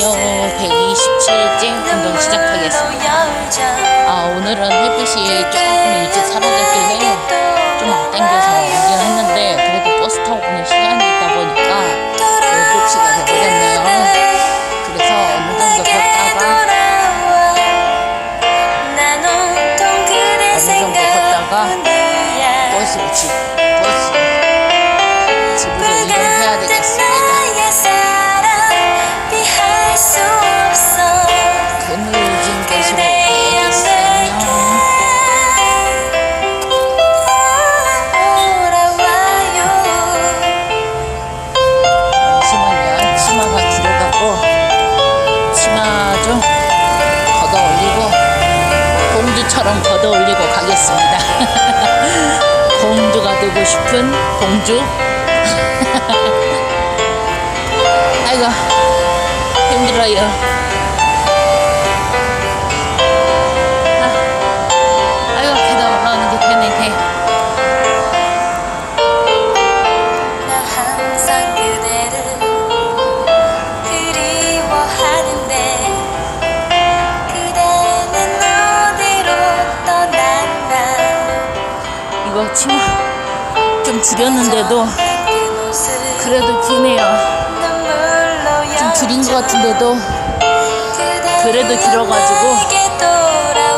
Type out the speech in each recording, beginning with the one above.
안녕하세요. 127째 운동 시작하겠습니다. 아, 오늘은 햇빛이 조금 일찍 사라졌 공주처럼 걷어 올리고 가겠습니다. 공주가 되고 싶은 공주. 아이고 힘들어요. 이거 치마 좀 줄였는데도 그래도 기네요. 좀 줄인 것 같은데도 그래도 길어가지고.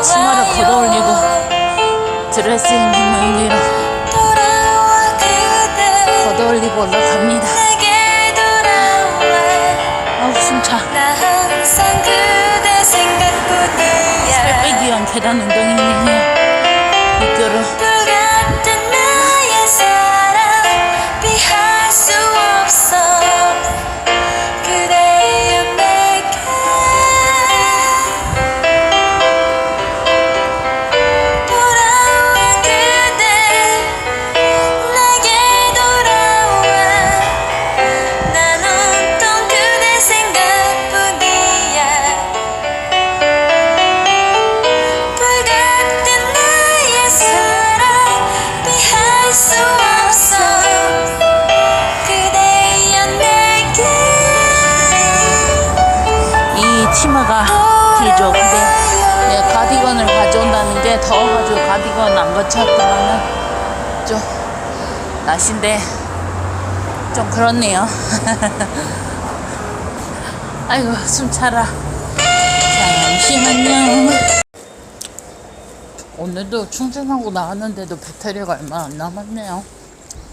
치마를 걷어 올리고 드레스 힘을 위로 돌아와 그대 걷어 올리고 올라갑니다. 아우 숨차. 살 빼기 위한 계단 운동이네요. 이거를 없어 길죠. 근데 내가 가디건을 가져온다는 게 더워가지고 가디건 안 거쳤더만은 좀 날씨인데 좀 그렇네요. 아이고 숨 차라. 잠시만요. 오늘도 충전하고 나왔는데도 배터리가 얼마 안 남았네요.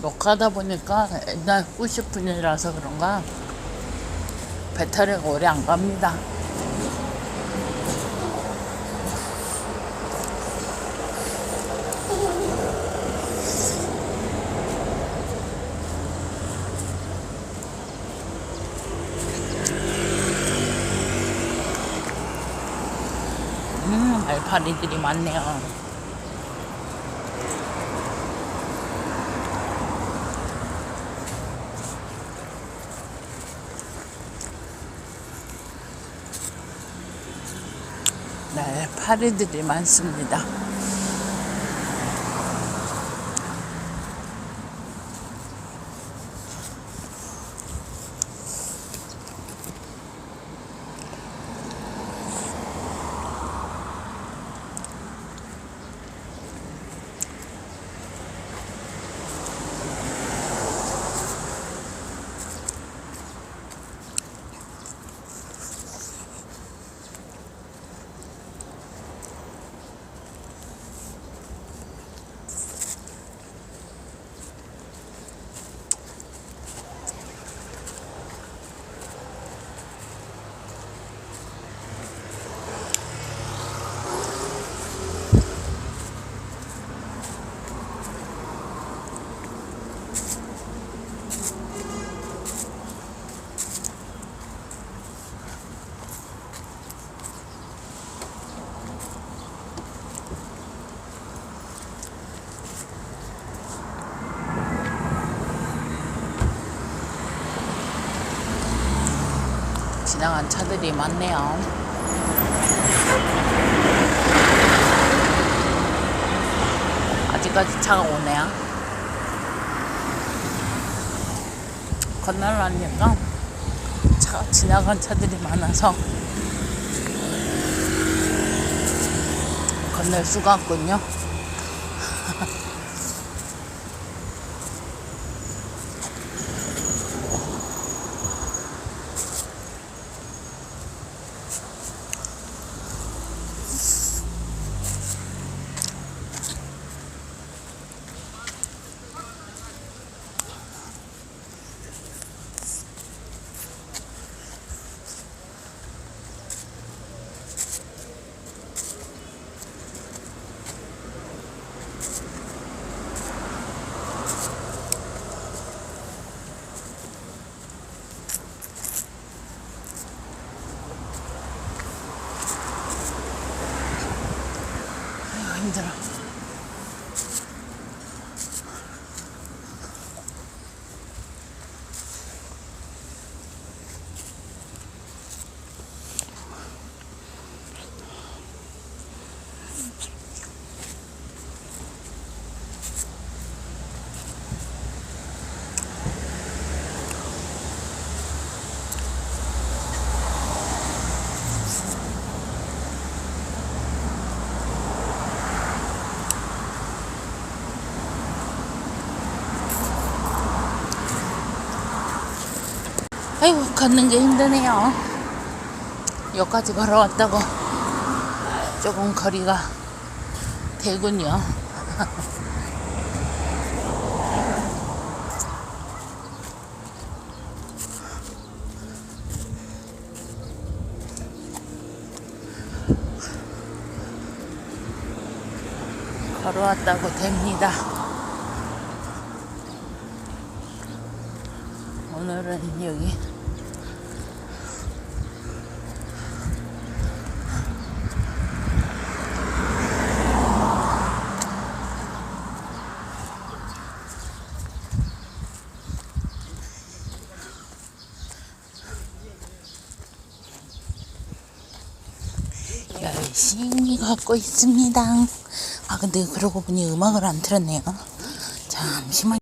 녹화하다 보니까 옛날 90분이라서 그런가 배터리가 오래 안 갑니다. 음, 알파리들이 많네요. 네, 파리들이 많습니다. 지나간 차들이 많네요. 아직까지 차가 오네요. 건너려니까 차 지나간 차들이 많아서 건널 수가 없군요. 힘들어. 아이고 걷는 게 힘드네요. 여기까지 걸어왔다고 조금 거리가 되군요. 걸어왔다고 됩니다. 오늘은 여기 열심히 걷고 있습니다. 아 근데 그러고 보니 음악을 안 틀었네요. 잠시만.